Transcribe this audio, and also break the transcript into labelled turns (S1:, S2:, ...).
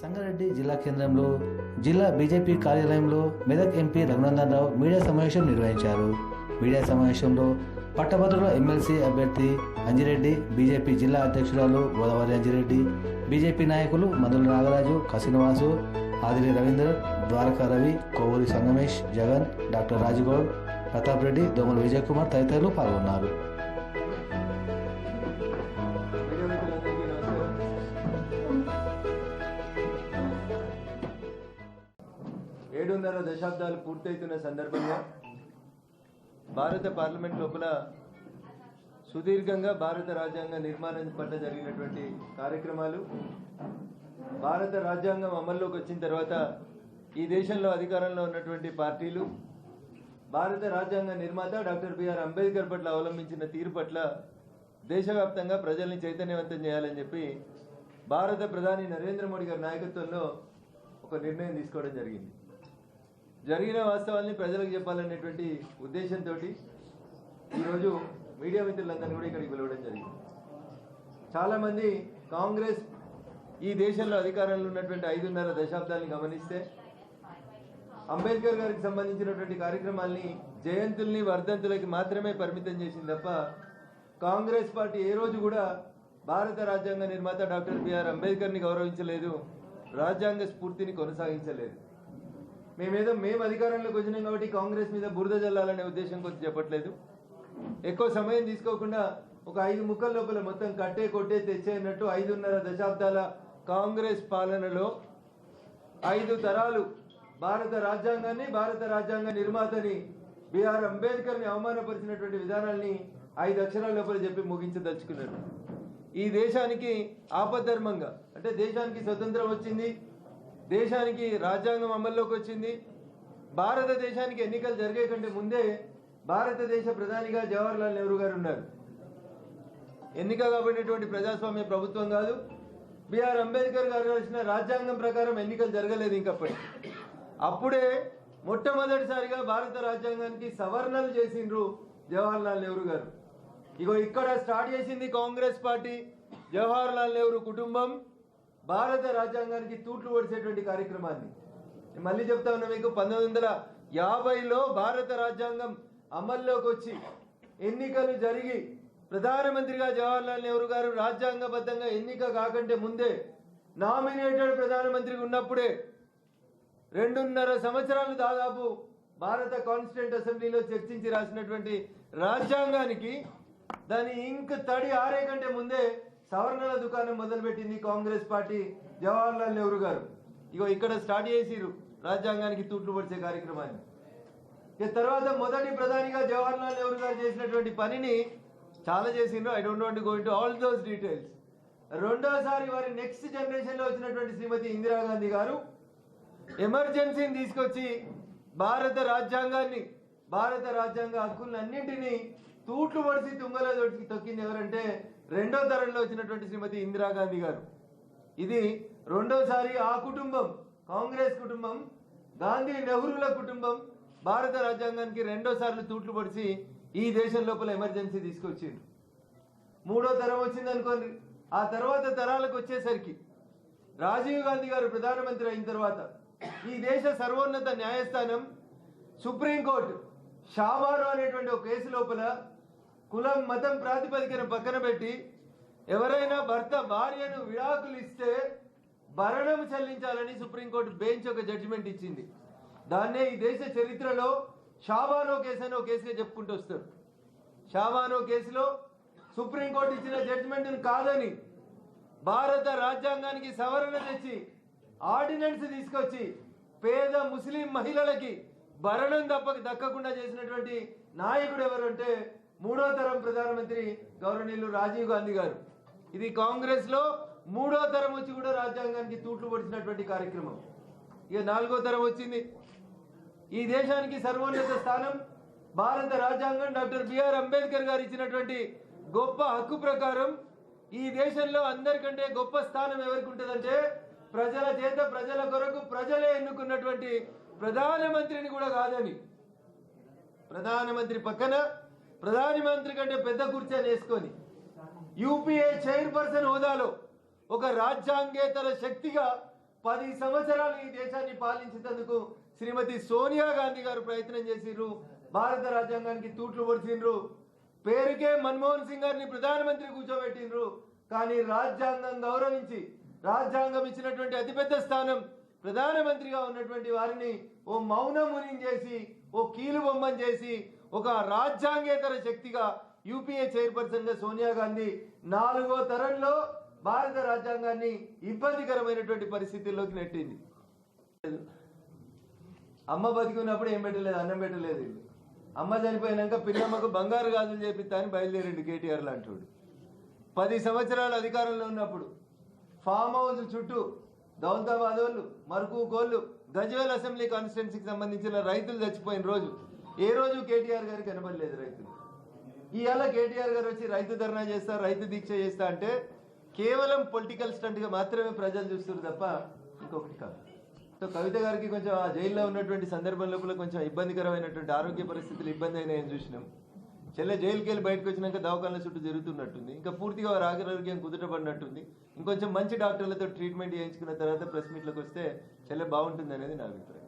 S1: సంగారెడ్డి జిల్లా కేంద్రంలో జిల్లా బీజేపీ కార్యాలయంలో మెదక్ ఎంపీ రఘునందన్ రావు మీడియా సమావేశం నిర్వహించారు. మీడియా సమావేశంలో పట్టభద్రుల ఎమ్మెల్సీ అభ్యర్థి అంజిరెడ్డి బీజేపీ జిల్లా అధ్యక్షురాలు గోదావరి అంజిరెడ్డి బీజేపీ నాయకులు మందుల నాగరాజు కసినవాసు ఆదిరి రవీందర్ ద్వారకా రవి కోవూరి సంగమేష్ జగన్ డాక్టర్ రాజుగౌడ్ ప్రతాప్ రెడ్డి దోమల విజయ్ కుమార్ తదితరులు పాల్గొన్నారు.
S2: ఏడున్నర దశాబ్దాలు పూర్తవుతున్న సందర్భంగా భారత పార్లమెంట్ లోపల సుదీర్ఘంగా భారత రాజ్యాంగ నిర్మాణం పట్ల జరిగినటువంటి కార్యక్రమాలు భారత రాజ్యాంగం అమల్లోకి వచ్చిన తర్వాత ఈ దేశంలో అధికారంలో ఉన్నటువంటి పార్టీలు భారత రాజ్యాంగ నిర్మాత డాక్టర్ బిఆర్ అంబేద్కర్ పట్ల అవలంబించిన తీరు పట్ల దేశవ్యాప్తంగా ప్రజల్ని చైతన్యవంతం చేయాలని చెప్పి భారత ప్రధాని నరేంద్ర మోడీ గారి నాయకత్వంలో ఒక నిర్ణయం తీసుకోవడం జరిగింది. జరిగిన వాస్తవాల్ని ప్రజలకు చెప్పాలనేటువంటి ఉద్దేశంతో ఈరోజు మీడియా మిత్రులందరినీ కూడా ఇక్కడికి పిలవడం జరిగింది. చాలామంది కాంగ్రెస్ ఈ దేశంలో అధికారంలో ఉన్నటువంటి ఐదున్నర దశాబ్దాలను గమనిస్తే అంబేద్కర్ గారికి సంబంధించినటువంటి కార్యక్రమాల్ని జయంతుల్ని వర్ధంతులకి మాత్రమే పరిమితం చేసింది తప్ప కాంగ్రెస్ పార్టీ ఏ రోజు కూడా భారత రాజ్యాంగ నిర్మాత డాక్టర్ బిఆర్ అంబేద్కర్ని గౌరవించలేదు రాజ్యాంగ స్ఫూర్తిని కొనసాగించలేదు. మేమేదో మేము అధికారంలోకి వచ్చినాం కాబట్టి కాంగ్రెస్ మీద బురద జల్లాలనే ఉద్దేశం కొంచెం చెప్పట్లేదు. ఎక్కువ సమయం తీసుకోకుండా ఒక ఐదు ముక్కల లోపల మొత్తం కట్టే కొట్టే తెచ్చేయనట్టు ఐదున్నర దశాబ్దాల కాంగ్రెస్ పాలనలో ఐదు తరాలు భారత రాజ్యాంగాన్ని భారత రాజ్యాంగ నిర్మాతని బిఆర్ అంబేద్కర్ని అవమానపరిచినటువంటి విధానాల్ని ఐదు అక్షరాల లోపల చెప్పి ముగించదలుచుకున్నారు. ఈ దేశానికి ఆపద్ధర్మంగా అంటే దేశానికి స్వతంత్రం వచ్చింది దేశానికి రాజ్యాంగం అమల్లోకి వచ్చింది. భారతదేశానికి ఎన్నికలు జరిగే కంటే ముందే భారతదేశ ప్రధానిగా జవహర్లాల్ నెహ్రూ గారు ఉన్నారు. ఎన్నిక కాబడినటువంటి ప్రజాస్వామ్య ప్రభుత్వం కాదు. బిఆర్ అంబేద్కర్ గారు రాసిన రాజ్యాంగం ప్రకారం ఎన్నికలు జరగలేదు ఇంకప్పటి. అప్పుడే మొట్టమొదటిసారిగా భారత రాజ్యాంగానికి సవరణలు చేసిండ్రు జవహర్లాల్ నెహ్రూ గారు. ఇగో ఇక్కడ స్టార్ట్ చేసింది కాంగ్రెస్ పార్టీ జవహర్లాల్ నెహ్రూ కుటుంబం. భారత రాజ్యాంగానికి తూట్లు పొడిచేటువంటి కార్యక్రమాన్ని. నేను మళ్ళీ చెప్తా ఉన్నా మీకు పంతొమ్మిది వందల యాభైలో భారత రాజ్యాంగం అమల్లోకి వచ్చి ఎన్నికలు జరిగి ప్రధానమంత్రిగా జవహర్లాల్ నెహ్రూ గారు రాజ్యాంగబద్ధంగా ఎన్నిక కాకంటే ముందే నామినేటెడ్ ప్రధానమంత్రిగా ఉన్నప్పుడే రెండున్నర సంవత్సరాలు దాదాపు భారత కాన్స్టిట్యూంట్ అసెంబ్లీలో చర్చించి రాసినటువంటి రాజ్యాంగానికి దాని ఇంక తడి ఆరే కంటే ముందే సవరణల దుకాణం మొదలుపెట్టింది కాంగ్రెస్ పార్టీ జవహర్లాల్ నెహ్రూ గారు. ఇగో ఇక్కడ స్టార్ట్ చేసిరు రాజ్యాంగానికి తూట్లు పడిచే కార్యక్రమాన్ని. ఇక తర్వాత మొదటి ప్రధానిగా జవహర్లాల్ నెహ్రూ గారు చేసినటువంటి పనిని చాలా చేసిండ్రు I don't want going to all those details రెండోసారి వారి నెక్స్ట్ జనరేషన్లో వచ్చినటువంటి శ్రీమతి ఇందిరాగాంధీ గారు ఎమర్జెన్సీని తీసుకొచ్చి భారత రాజ్యాంగాన్ని భారత రాజ్యాంగ హక్కులన్నింటినీ తూట్లు పడిసి తుంగలో తొక్కింది ఎవరంటే రెండో తరంలో వచ్చినటువంటి శ్రీమతి ఇందిరాగాంధీ గారు. ఇది రెండోసారి ఆ కుటుంబం కాంగ్రెస్ కుటుంబం గాంధీ నెహ్రూల కుటుంబం భారత రాజ్యాంగానికి రెండోసార్లు తూట్లు పడిచి ఈ దేశం లోపల ఎమర్జెన్సీ తీసుకొచ్చిండ్రు మూడో తరం వచ్చింది అనుకోండి ఆ తర్వాత తరాలకు వచ్చేసరికి రాజీవ్ గాంధీ గారు ప్రధానమంత్రి అయిన తర్వాత ఈ దేశ సర్వోన్నత న్యాయస్థానం సుప్రీంకోర్టు షాబారు అనేటువంటి ఒక కేసు లోపల కులం మతం ప్రాతిపదికన పక్కన పెట్టి ఎవరైనా భర్త భార్యను విడాకులు ఇస్తే భరణం చెల్లించాలని సుప్రీంకోర్టు బెంచ్ ఒక జడ్జిమెంట్ ఇచ్చింది. దాన్నే ఈ దేశ చరిత్రలో షాబానో కేసు అని ఒక కేసుగా చెప్పుకుంటూ వస్తారు. షాబానో కేసులో సుప్రీంకోర్టు ఇచ్చిన జడ్జిమెంట్ను కాదని భారత రాజ్యాంగానికి సవరణ తెచ్చి ఆర్డినెన్స్ తీసుకొచ్చి పేద ముస్లిం మహిళలకి భరణం తప్ప దక్కకుండా చేసినటువంటి నాయకుడు ఎవరంటే మూడో తరం ప్రధానమంత్రి గౌరవనీయులు రాజీవ్ గాంధీ గారు. ఇది కాంగ్రెస్లో మూడో తరం వచ్చి కూడా రాజ్యాంగానికి తూట్లు పొడిచినటువంటి కార్యక్రమం. ఇక నాలుగో తరం వచ్చింది. ఈ దేశానికి సర్వోన్నత స్థానం భారత రాజ్యాంగం డాక్టర్ బిఆర్ అంబేద్కర్ గారు ఇచ్చినటువంటి గొప్ప హక్కు ప్రకారం ఈ దేశంలో అందరికంటే గొప్ప స్థానం ఎవరికి ఉంటుందంటే ప్రజల చేత ప్రజల కొరకు ప్రజలే ఎన్నుకున్నటువంటి ప్రధానమంత్రిని కూడా కాదని. ప్రధానమంత్రి పక్కన ప్రధానమంత్రి కంటే పెద్ద కుర్చీని వేసుకొని యూపీఏ చైర్పర్సన్ హోదాలో ఒక రాజ్యాంగేతర శక్తిగా పది సంవత్సరాలు ఈ దేశాన్ని పాలించేందుకు శ్రీమతి సోనియా గాంధీ గారు ప్రయత్నం చేసిర్రు. భారత రాజ్యాంగానికి తూట్లు పొడిచిండ్రు. పేరుకే మన్మోహన్ సింగ్ గారిని ప్రధానమంత్రి కూర్చోబెట్టిండ్రు. కానీ రాజ్యాంగం గౌరవించి రాజ్యాంగం ఇచ్చినటువంటి అతిపెద్ద స్థానం ప్రధానమంత్రిగా ఉన్నటువంటి వారిని ఓ మౌనముని చేసి ఓ కీలు బొమ్మని చేసి ఒక రాజ్యాంగేతర శక్తిగా యూపీఏ చైర్పర్సన్గా సోనియా గాంధీ నాలుగో తరంలో భారత రాజ్యాంగాన్ని ఇబ్బందికరమైనటువంటి పరిస్థితుల్లోకి నెట్టింది. అమ్మ బతికున్నప్పుడు ఏం పెట్టలేదు అన్నం పెట్టలేదు. అమ్మ చనిపోయినాక పిల్లమ్మకు బంగారు గాజులు చేపిస్తా అని బయలుదేరిండు కేటీఆర్ లాంటి పది సంవత్సరాలు అధికారంలో ఉన్నప్పుడు ఫామ్ హౌస్ చుట్టూ దౌలతాబాద్ వాళ్ళు మరుకు కోళ్ళు గజ్వేల్ అసెంబ్లీ కాన్స్టిట్యున్సీకి సంబంధించిన రైతులు చచ్చిపోయిన రోజు ఏ రోజు కేటీఆర్ గారికి కనబడలేదు రైతులు. ఇవాళ కేటీఆర్ గారు వచ్చి రైతు ధర్నా చేస్తా రైతు దీక్ష చేస్తా అంటే కేవలం పొలిటికల్ స్టంట్గా మాత్రమే ప్రజలు చూస్తారు తప్ప ఇంకొకటి కాదు. సో కవిత గారికి కొంచెం ఆ జైల్లో ఉన్నటువంటి సందర్భం లోపల కొంచెం ఇబ్బందికరమైనటువంటి ఆరోగ్య పరిస్థితులు ఇబ్బంది అయినాయని చూసినాం. చెల్లె జైలుకి వెళ్ళి బయటకు వచ్చినాక దవాఖాన చుట్టూ జరుగుతున్నట్టుంది. ఇంకా పూర్తిగా వారి ఆరోగ్యం కుదుటపడినట్టుంది. ఇంకొంచెం మంచి డాక్టర్లతో ట్రీట్మెంట్ చేయించుకున్న తర్వాత ప్రెస్ మీట్లకు వస్తే చెల్లె బాగుంటుంది అనేది నా అభిప్రాయం.